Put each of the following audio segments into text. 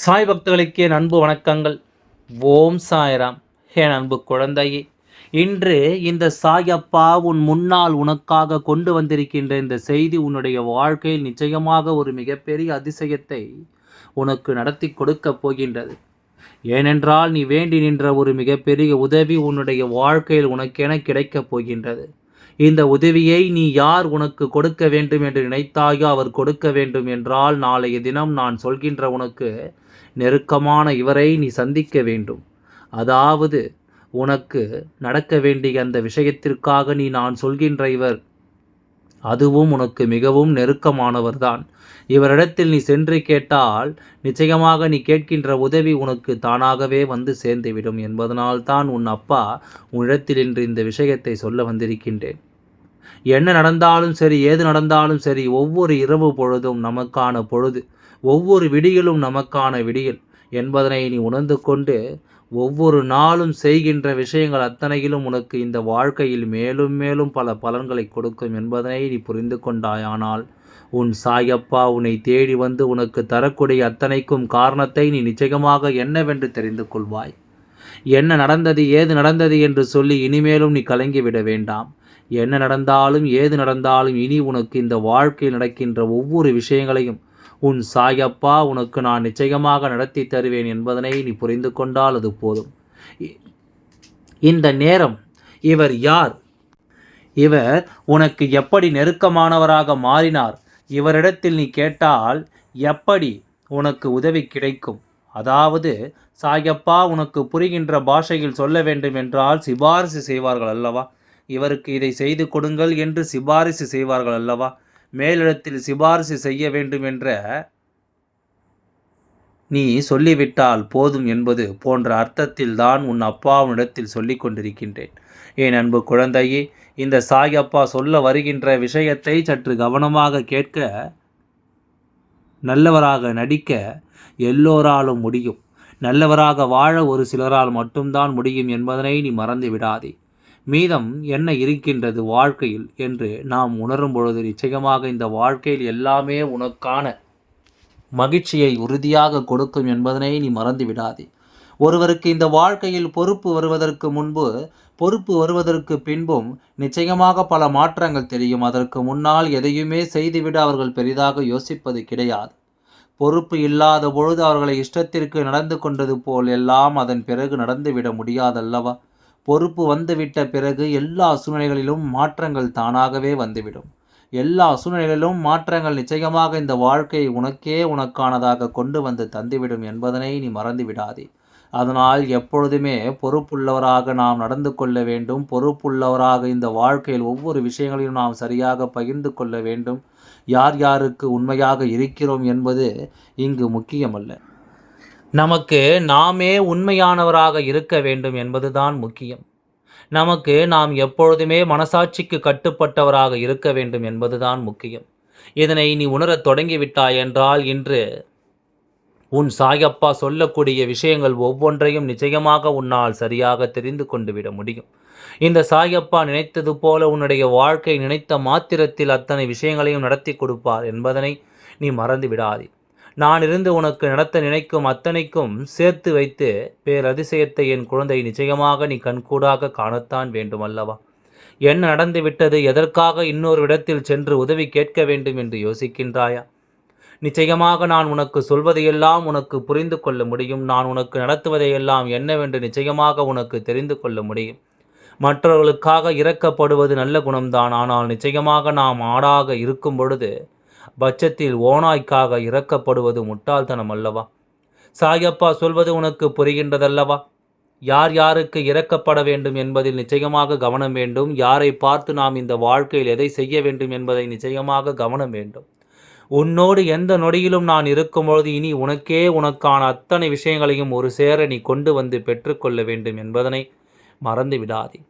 சாய் பக்தர்களுக்கு என் அன்பு வணக்கங்கள். ஓம் சாய்ராம். என் அன்பு குழந்தையே இன்று இந்த சாயப்பா உன் முன்னால் உனக்காக கொண்டு வந்திருக்கின்ற இந்த செய்தி உன்னுடைய வாழ்க்கையில் நிச்சயமாக ஒரு மிகப்பெரிய அதிசயத்தை உனக்கு நடத்தி கொடுக்கப் போகின்றது. ஏனென்றால் நீ வேண்டி நின்ற ஒரு மிகப்பெரிய உதவி உன்னுடைய வாழ்க்கையில் உனக்கென கிடைக்கப் போகின்றது. இந்த உதவியை நீ யார் உனக்கு கொடுக்க வேண்டும் என்று நினைத்தாயோ அவர் கொடுக்க வேண்டும் என்றால் நாளைய தினம் நான் சொல்கின்ற உனக்கு நெருக்கமான இவரை நீ சந்திக்க வேண்டும். அதாவது உனக்கு நடக்க வேண்டிய அந்த விஷயத்திற்காக நீ நான் சொல்கின்ற இவர் அதுவும் உனக்கு மிகவும் நெருக்கமானவர்தான். இவரிடத்தில் நீ சென்று கேட்டால் நிச்சயமாக நீ கேட்கின்ற உதவி உனக்கு தானாகவே வந்து சேர்ந்துவிடும் என்பதனால்தான் உன் அப்பா உன்னிடத்தில் இன்று இந்த விஷயத்தை சொல்ல வந்திருக்கின்றேன். என்ன நடந்தாலும் சரி ஏது நடந்தாலும் சரி ஒவ்வொரு இரவு பொழுதும் நமக்கான பொழுது. ஒவ்வொரு விடியலும் நமக்கான விடியல் என்பதனை நீ உணர்ந்து கொண்டு ஒவ்வொரு நாளும் செய்கின்ற விஷயங்கள் அத்தனையிலும் உனக்கு இந்த வாழ்க்கையில் மேலும் மேலும் பல பலன்களை கொடுக்கும் என்பதனை நீ புரிந்து கொண்டாயானால் உன் சாயப்பா உன்னை தேடி வந்து உனக்கு தரக்கூடிய அத்தனைக்கும் காரணத்தை நீ நிச்சயமாக என்னவென்று தெரிந்து கொள்வாய். என்ன நடந்தது ஏது நடந்தது என்று சொல்லி இனிமேலும் நீ கலங்கிவிட வேண்டாம். என்ன நடந்தாலும் ஏது நடந்தாலும் இனி உனக்கு இந்த வாழ்க்கையில் நடக்கின்ற ஒவ்வொரு விஷயங்களையும் உன் சாயப்பா உனக்கு நான் நிச்சயமாக நடத்தி தருவேன் என்பதனை நீ புரிந்து கொண்டால் அது போதும். இந்த நேரம் இவர் யார்? இவர் உனக்கு எப்படி நெருக்கமானவராக மாறினார்? இவரிடத்தில் நீ கேட்டால் எப்படி உனக்கு உதவி கிடைக்கும்? அதாவது சாயப்பா உனக்கு புரிகின்ற பாஷையில் சொல்ல வேண்டும் என்றால் சிபாரிசு செய்வார்கள் அல்லவா? இவருக்கு இதை செய்து கொடுங்கள் என்று சிபாரிசு செய்வார்கள் அல்லவா? மேலிடத்தில் சிபாரிசு செய்ய வேண்டும் என்ற நீ சொல்லிவிட்டால் போதும் என்பது போன்ற அர்த்தத்தில் தான் உன் அப்பாவினிடத்தில் சொல்லிக் கொண்டிருக்கின்றேன். என் அன்பு குழந்தையே இந்த சாயப்பா சொல்ல வருகின்ற விஷயத்தை சற்று கவனமாக கேட்க நல்லவராக நடிக்க எல்லோராலும் முடியும். நல்லவராக வாழ ஒரு சிலரால் மட்டும்தான் முடியும் என்பதனை நீ மறந்து விடாதே மீதம் என்ன இருக்கின்றது வாழ்க்கையில் என்று நாம் உணரும் பொழுது நிச்சயமாக இந்த வாழ்க்கையில் எல்லாமே உனக்கான மகிழ்ச்சியை உறுதியாக கொடுக்கும் என்பதனை நீ மறந்து விடாதே. ஒருவருக்கு இந்த வாழ்க்கையில் பொறுப்பு வருவதற்கு முன்பு பொறுப்பு வருவதற்கு பின்பும் நிச்சயமாக பல மாற்றங்கள் தெரியும். அதற்கு முன்னால் எதையுமே செய்துவிட அவர்கள் பெரிதாக யோசிப்பது கிடையாது. பொறுப்பு இல்லாத பொழுது அவர்களை இஷ்டத்திற்கு நடந்து கொண்டது போல் எல்லாம் அதன் பிறகு நடந்துவிட முடியாதல்லவா? பொறுப்பு வந்துவிட்ட பிறகு எல்லா சூழ்நிலைகளிலும் மாற்றங்கள் தானாகவே வந்துவிடும். எல்லா சூழ்நிலைகளிலும் மாற்றங்கள் நிச்சயமாக இந்த வாழ்க்கையை உனக்கே உனக்கானதாக கொண்டு வந்து தந்துவிடும் என்பதனை நீ மறந்து விடாதே. அதனால் எப்பொழுதுமே பொறுப்புள்ளவராக நாம் நடந்து கொள்ள வேண்டும். பொறுப்புள்ளவராக இந்த வாழ்க்கையில் ஒவ்வொரு விஷயங்களையும் நாம் சரியாக பகிர்ந்து கொள்ள வேண்டும். யார் யாருக்கு உண்மையாக இருக்கிறோம் என்பது இங்கு முக்கியமல்ல. நமக்கு நாமே உண்மையானவராக இருக்க வேண்டும் என்பதுதான் முக்கியம். நமக்கு நாம் எப்பொழுதுமே மனசாட்சிக்கு கட்டுப்பட்டவராக இருக்க வேண்டும் என்பதுதான் முக்கியம். இதனை நீ உணரத் தொடங்கிவிட்டாய் என்றால் இன்று உன் சாயப்பா சொல்லக்கூடிய விஷயங்கள் ஒவ்வொன்றையும் நிச்சயமாக உன்னால் சரியாக தெரிந்து கொண்டு விட முடியும். இந்த சாயப்பா நினைத்தது போல உன்னுடைய வாழ்க்கை நினைத்த மாத்திரத்தில் அத்தனை விஷயங்களையும் நடத்தி கொடுப்பார் என்பதனை நீ மறந்து விடாதே. நான் இருந்து உனக்கு நடத்த நினைக்கும் அத்தனைக்கும் சேர்த்து வைத்து பேரதிசயத்தை என் குழந்தை நிச்சயமாக நீ கண்கூடாக காணத்தான் வேண்டும் அல்லவா என்ன நடந்து விட்டது? எதற்காக இன்னொரு இடத்தில் சென்று உதவி கேட்க வேண்டும் என்று யோசிக்கின்றாயா? நிச்சயமாக நான் உனக்கு சொல்வதையெல்லாம் உனக்கு புரிந்து கொள்ள முடியும். நான் உனக்கு நடத்துவதையெல்லாம் என்னவென்று நிச்சயமாக உனக்கு தெரிந்து கொள்ள முடியும். மற்றவர்களுக்காக இறக்கப்படுவது நல்ல குணம்தான். ஆனால் நிச்சயமாக நாம் ஆடாக இருக்கும் பொழுது பட்சத்தில் ஓனாய்க்காக இறக்கப்படுவது முட்டாள்தனம் அல்லவா? சாயப்பா சொல்வது உனக்கு புரிகின்றதல்லவா? யார் யாருக்கு இறக்கப்பட வேண்டும் என்பதில் நிச்சயமாக கவனம் வேண்டும். யாரை பார்த்து நாம் இந்த வாழ்க்கையில் எதை செய்ய வேண்டும் என்பதை நிச்சயமாக கவனம் வேண்டும். உன்னோடு எந்த நொடியிலும் நான் இருக்கும்பொழுது இனி உனக்கே உனக்கான அத்தனை விஷயங்களையும் ஒரு சேர நீ கொண்டு வந்து பெற்றுக்கொள்ள வேண்டும் என்பதனை மறந்து விடாதே.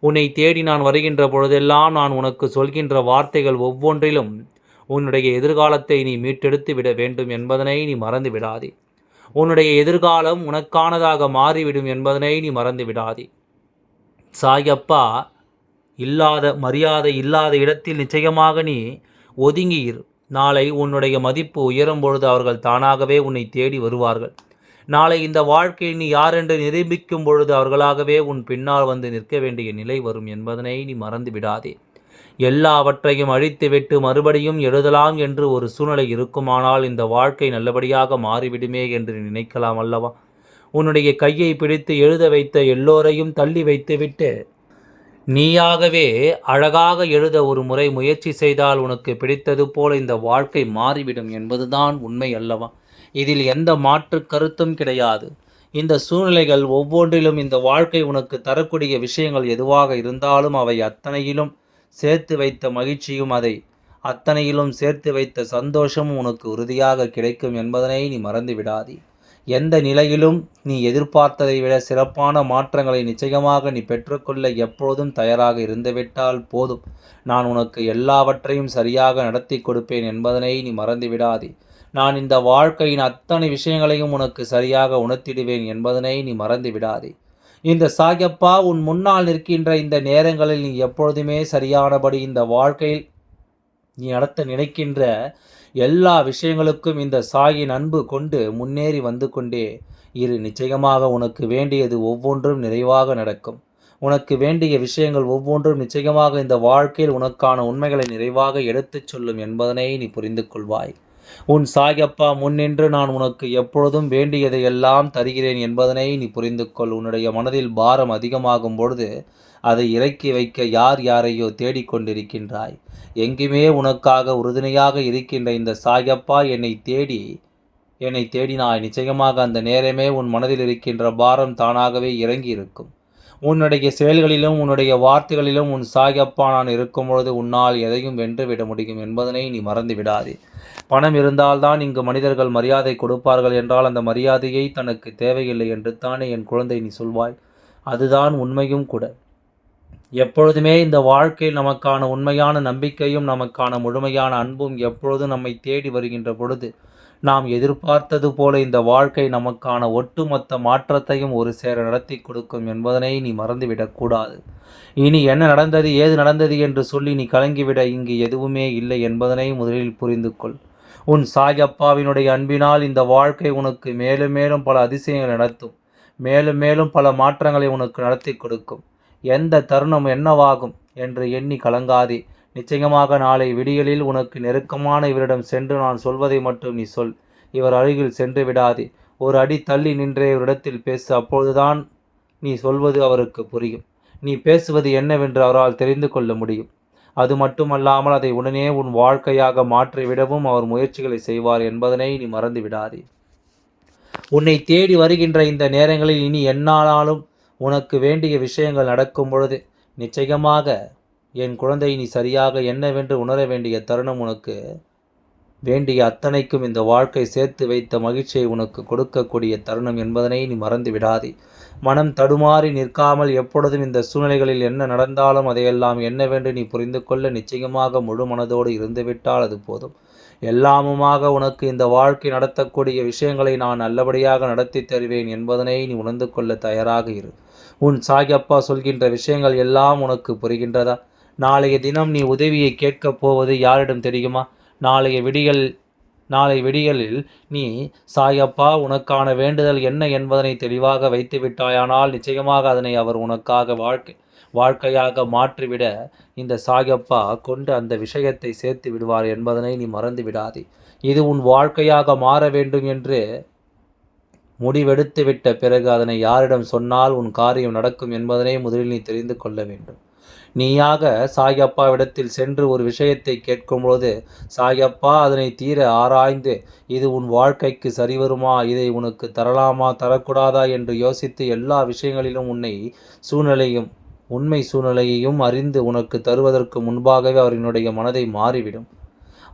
உன்னை தேடி நான் வருகின்ற பொழுதெல்லாம் நான் உனக்கு சொல்கின்ற வார்த்தைகள் ஒவ்வொன்றிலும் உன்னுடைய எதிர்காலத்தை நீ மீட்டெடுத்து விட வேண்டும் என்பதனை நீ மறந்து விடாதே. உன்னுடைய எதிர்காலம் உனக்கானதாக மாறிவிடும் என்பதனை நீ மறந்து விடாதே. சாயப்பா இல்லாத மரியாதை இல்லாத இடத்தில் நிச்சயமாக நீ ஒதுங்கி நாளை உன்னுடைய மதிப்பு உயரும் பொழுது அவர்கள் தானாகவே உன்னை தேடி வருவார்கள். நாளை இந்த வாழ்க்கையை நீ யாரென்று நிரூபிக்கும் பொழுது அவர்களாகவே உன் பின்னால் வந்து நிற்க வேண்டிய நிலை வரும் என்பதனை நீ மறந்து விடாதே. எல்லாவற்றையும் அழித்துவிட்டு மறுபடியும் எழுதலாம் என்று ஒரு சூழ்நிலை இருக்குமானால் இந்த வாழ்க்கை நல்லபடியாக மாறிவிடுமே என்று நினைக்கலாம் அல்லவா? உன்னுடைய கையை பிடித்து எழுத வைத்த எல்லோரையும் தள்ளி வைத்துவிட்டு நீயாகவே அழகாக எழுத ஒரு முறை முயற்சி செய்தால் உனக்கு பிடித்தது போல இந்த வாழ்க்கை மாறிவிடும் என்பதுதான் உண்மை அல்லவா? இதில் எந்த மாற்று கருத்தும் கிடையாது. இந்த சூழ்நிலைகள் ஒவ்வொன்றிலும் இந்த வாழ்க்கை உனக்கு தரக்கூடிய விஷயங்கள் எதுவாக இருந்தாலும் அவை அத்தனையிலும் சேர்த்து வைத்த மகிழ்ச்சியும் அதை அத்தனையிலும் சேர்த்து வைத்த சந்தோஷமும் உனக்கு உறுதியாக கிடைக்கும் என்பதனை நீ மறந்து விடாதே. எந்த நிலையிலும் நீ எதிர்பார்த்ததை விட சிறப்பான மாற்றங்களை நிச்சயமாக நீ பெற்றுக்கொள்ள எப்பொழுதும் தயாராக இருந்துவிட்டால் போதும். நான் உனக்கு எல்லாவற்றையும் சரியாக நடத்தி கொடுப்பேன் என்பதனை நீ மறந்து விடாதே. நான் இந்த வாழ்க்கையின் அத்தனை விஷயங்களையும் உனக்கு சரியாக உணர்த்திடுவேன் என்பதனை நீ மறந்து விடாதே. இந்த சாயப்பா உன் முன்னால் நிற்கின்ற இந்த நேரங்களில் நீ எப்பொழுதுமே சரியானபடி இந்த வாழ்க்கையில் நீ நடத்த நினைக்கின்ற எல்லா விஷயங்களுக்கும் இந்த சாயின் அன்பு கொண்டு முன்னேறி வந்து கொண்டே இரு. நிச்சயமாக உனக்கு வேண்டியது ஒவ்வொன்றும் நிறைவாக நடக்கும். உனக்கு வேண்டிய விஷயங்கள் ஒவ்வொன்றும் நிச்சயமாக இந்த வாழ்க்கையில் உனக்கான உண்மைகளை நிறைவாக எடுத்துச் சொல்லும் என்பதனை நீ புரிந்து கொள்வாய். உன் சாயப்பா முன்னின்று நான் உனக்கு எப்பொழுதும் வேண்டியதை எல்லாம் தருகிறேன் என்பதனை நீ புரிந்து கொள் உன்னுடைய மனதில் பாரம் அதிகமாகும் பொழுது அதை இறக்கி வைக்க யார் யாரையோ தேடிக்கொண்டிருக்கின்றாய் எங்குமே உனக்காக உறுதுணையாக இருக்கின்ற இந்த சாயப்பா என்னை தேடி என்னை தேடினாய். நிச்சயமாக அந்த நேரமே உன் மனதில் இருக்கின்ற பாரம் தானாகவே இறங்கி இருக்கும் உன்னுடைய செயல்களிலும் உன்னுடைய வார்த்தைகளிலும் உன் சாயப்பா நான் இருக்கும் பொழுது உன்னால் எதையும் வென்றுவிட முடியும் என்பதனை நீ மறந்து விடாதே பணம் இருந்தால்தான் இங்கு மனிதர்கள் மரியாதை கொடுப்பார்கள் என்றால் அந்த மரியாதையை தனக்கு தேவையில்லை என்று தானே என் குழந்தை நீ சொல்வாய். அதுதான் உண்மையும் கூட. எப்பொழுதுமே இந்த வாழ்க்கையில் நமக்கான உண்மையான நம்பிக்கையும் நமக்கான முழுமையான அன்பும் எப்பொழுதும் நம்மை தேடி வருகின்ற பொழுது நாம் எதிர்பார்த்தது போல இந்த வாழ்க்கை நமக்கான ஒட்டுமொத்த மாற்றத்தையும் ஒரு சேர நடத்தி கொடுக்கும் என்பதனை நீ மறந்துவிடக்கூடாது இனி என்ன நடந்தது ஏது நடந்தது என்று சொல்லி நீ கலங்கிவிட இங்கு எதுவுமே இல்லை என்பதனை முதலில் புரிந்து கொள். உன் சாயப்பாவினுடைய அன்பினால் இந்த வாழ்க்கை உனக்கு மேலும் மேலும் பல அதிசயங்கள் நடத்தும். மேலும் மேலும் பல மாற்றங்களை உனக்கு நடத்தி கொடுக்கும். எந்த தருணம் என்னவாகும் என்று எண்ணி கலங்காதே. நிச்சயமாக நாளை விடியலில் உனக்கு நெருக்கமான இவரிடம் சென்று நான் சொல்வதை மட்டும் நீ சொல். இவர் அருகில் சென்று விடாதே. ஒரு அடி தள்ளி நின்றே இவரிடத்தில் பேசு. அப்பொழுதுதான் நீ சொல்வது அவருக்கு புரியும். நீ பேசுவது என்னவென்று அவரால் தெரிந்து கொள்ள முடியும். அது மட்டுமல்லாமல் அதை உடனே உன் வாழ்க்கையாக மாற்றிவிடவும் அவர் முயற்சிகளை செய்வார் என்பதனை நீ மறந்து விடாதே. உன்னை தேடி வருகின்ற இந்த நேரங்களில் இனி என்னாலும் உனக்கு வேண்டிய விஷயங்கள் நடக்கும் பொழுது நிச்சயமாக என் குழந்தை நீ சரியாக என்னவென்று உணர வேண்டிய தருணம் உனக்கு. வேண்டிய அத்தனைக்கும் இந்த வாழ்க்கை சேர்த்து வைத்த மகிழ்ச்சியை உனக்கு கொடுக்கக்கூடிய தருணம் என்பதனை நீ மறந்து விடாதே. மனம் தடுமாறி நிற்காமல் எப்பொழுதும் இந்த சூழ்நிலைகளில் என்ன நடந்தாலும் அதையெல்லாம் என்னவென்று நீ புரிந்து கொள்ள நிச்சயமாக முழு மனதோடு இருந்துவிட்டால் அது போதும். எல்லாமுமாக உனக்கு இந்த வாழ்க்கை நடத்தக்கூடிய விஷயங்களை நான் நல்லபடியாக நடத்தி தருவேன் என்பதனை நீ உணர்ந்து கொள்ள தயாராக இரு. உன் சாகியப்பா சொல்கின்ற விஷயங்கள் எல்லாம் உனக்கு புரிகின்றதா? நாளைய தினம் நீ உதவியை கேட்கப் போவது யாரிடம் தெரியுமா? நாளைய விடியல் நாளை விடியலில் நீ சாயப்பா உனக்கான வேண்டுதல் என்ன என்பதனை தெளிவாக வைத்து விட்டாயானால் நிச்சயமாக அதனை அவர் உனக்காக வாழ்க்கை வாழ்க்கையாக மாற்றிவிட இந்த சாயப்பா கொண்டு அந்த விஷயத்தை சேர்த்து விடுவார் என்பதனை நீ மறந்து விடாதே. இது உன் வாழ்க்கையாக மாற வேண்டும் என்று முடிவெடுத்து விட்ட பிறகு அதனை யாரிடம் சொன்னால் உன் காரியம் நடக்கும் என்பதனை முதலில் நீ தெரிந்து கொள்ள வேண்டும். நீயாக சாயப்பாவிடத்தில் சென்று ஒரு விஷயத்தை கேட்கும்போது சாயப்பா அதனை தீர ஆராய்ந்து இது உன் வாழ்க்கைக்கு சரிவருமா? இதை உனக்கு தரலாமா? தரக்கூடாதா? என்று யோசித்து எல்லா விஷயங்களிலும் உன்னை சூழ்நிலையும் உண்மை சூழ்நிலையையும் அறிந்து உனக்கு தருவதற்கு முன்பாகவே அவரினுடைய மனதை மாறிவிடும்.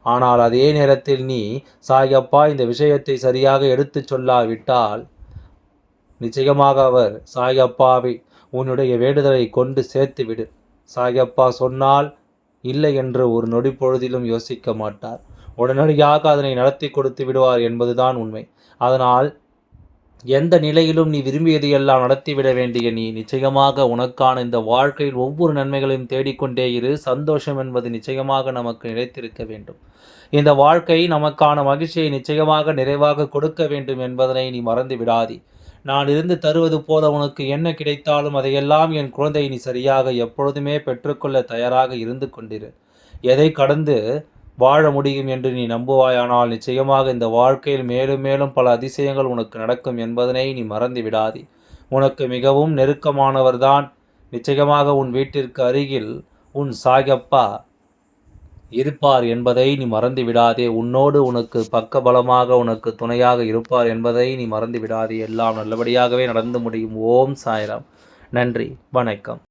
ஆனால் அதே நேரத்தில் நீ சாயப்பா இந்த விஷயத்தை சரியாக எடுத்துச் சொல்லாவிட்டால் நிச்சயமாக அவர் சாயப்பாவை உன்னுடைய வேண்டுதலை கொண்டு சேர்த்துவிடு. சாயப்பா சொன்னால் இல்லை என்று ஒரு நொடி பொழுதிலும் யோசிக்க மாட்டார். உடனடியாக அதனை நடத்தி கொடுத்து விடுவார் என்பதுதான் உண்மை. அதனால் எந்த நிலையிலும் நீ விரும்பியது எல்லாம் நடத்திவிட வேண்டிய நீ நிச்சயமாக உனக்கான இந்த வாழ்க்கையில் ஒவ்வொரு நன்மைகளையும் தேடிக்கொண்டே இரு. சந்தோஷம் என்பது நிச்சயமாக நமக்கு நிலைத்திருக்க வேண்டும். இந்த வாழ்க்கை நமக்கான மகிழ்ச்சியை நிச்சயமாக நிறைவாக கொடுக்க வேண்டும் என்பதனை நீ மறந்து விடாதே. நான் இருந்து தருவது போல உனக்கு என்ன கிடைத்தாலும் அதையெல்லாம் என் குழந்தை நீ சரியாக எப்பொழுதுமே பெற்றுக்கொள்ள தயாராக இருந்து கொண்டிரு. எதை கடந்து வாழ முடியும் என்று நீ நம்புவாயானால் நிச்சயமாக இந்த வாழ்க்கையில் மேலும் மேலும் பல அதிசயங்கள் உனக்கு நடக்கும் என்பதனை நீ மறந்து விடாதே. உனக்கு மிகவும் நெருக்கமானவர்தான். நிச்சயமாக உன் வீட்டிற்கு அருகில் உன் சாயப்பா இருப்பார் என்பதை நீ மறந்து விடாதே உன்னோடு உனக்கு பக்கபலமாக உனக்கு துணையாக இருப்பார் என்பதை நீ மறந்து விடாதே எல்லாம் நல்லபடியாகவே நடந்து முடியும். ஓம் சாய்ராம். நன்றி. வணக்கம்.